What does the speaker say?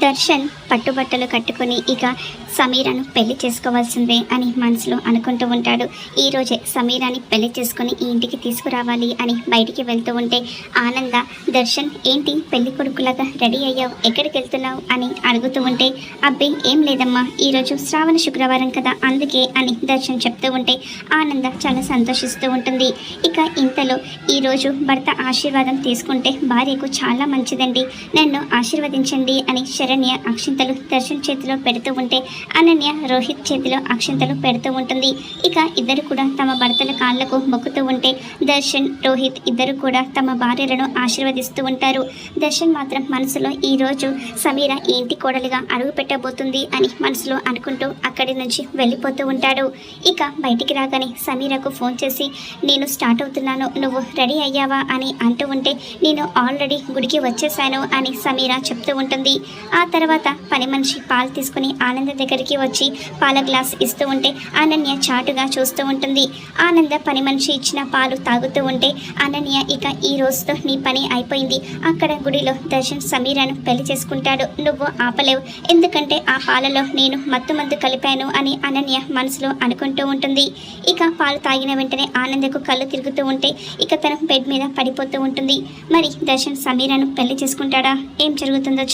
దర్శన్ పట్టుబట్టలు కట్టుకొని ఇక సమీరాను పెళ్ళి చేసుకోవాల్సిందే అని మనసులో అనుకుంటూ ఉంటాడు. ఈరోజే సమీరాని పెళ్ళి చేసుకుని ఈ ఇంటికి తీసుకురావాలి అని బయటికి వెళ్తూ ఉంటే ఆనంద దర్శన్ ఏంటి పెళ్ళి కొడుకులాగా రెడీ అయ్యావు? ఎక్కడికి వెళ్తున్నావు? అని అడుగుతూ ఉంటే అబ్బే ఏం లేదమ్మా ఈరోజు శ్రావణ శుక్రవారం కదా అందుకే అని దర్శన్ చెప్తూ ఉంటే ఆనంద చాలా సంతోషిస్తూ ఉంటుంది. ఇక ఇంతలో ఈరోజు భర్త ఆశీర్వాదం తీసుకుంటే భార్యకు చాలా మంచిదండి. నన్ను ఆశీర్వదించండి అని శరణ్య అక్షింతలు దర్శన్ చేతిలో పెడుతూ ఉంటే అనన్య రోహిత్ చేతిలో అక్షింతలు పెడుతూ ఉంటుంది. ఇక ఇద్దరు కూడా తమ భర్తల కాళ్ళకు మొక్కుతూ ఉంటే దర్శన్ రోహిత్ ఇద్దరు కూడా తమ భార్యలను ఆశీర్వదిస్తూ ఉంటారు. దర్శన్ మాత్రం మనసులో ఈ రోజు సమీర ఏంటి ఇంటి అడుగు పెట్టబోతుంది అని మనసులో అనుకుంటూ అక్కడి నుంచి వెళ్ళిపోతూ ఉంటాడు. ఇక బయటికి రాగానే సమీరకు ఫోన్ చేసి నేను స్టార్ట్ అవుతున్నాను నువ్వు రెడీ అయ్యావా? అని అంటూ ఉంటే నేను ఆల్రెడీ గుడికి వచ్చేసాను అని సమీర చెప్తూ ఉంటుంది. ఆ తర్వాత పని మనిషి పాలు తీసుకుని ఆనంద దగ్గరికి వచ్చి పాల గ్లాస్ ఇస్తూ ఉంటే అనన్య చాటుగా చూస్తూ ఉంటుంది. ఆనంద పని మనిషి ఇచ్చిన పాలు తాగుతూ ఉంటే అనన్య ఇక ఈ రోజుతో నీ పని అయిపోయింది. అక్కడ గుడిలో దర్శన్ సమీరాను పెళ్ళి చేసుకుంటాడు. నువ్వు ఆపలేవు. ఎందుకంటే ఆ పాలలో నేను మత్తు మందు కలిపాను అని అనన్య మనసులో అనుకుంటూ ఉంటుంది. ఇక పాలు తాగిన వెంటనే ఆనందకు కళ్ళు తిరుగుతూ ఉంటే ఇక తన బెడ్ మీద పడిపోతూ ఉంటుంది. మరి దర్శన్ సమీరాను పెళ్ళి చేసుకుంటాడా? ఏం జరుగుతుందో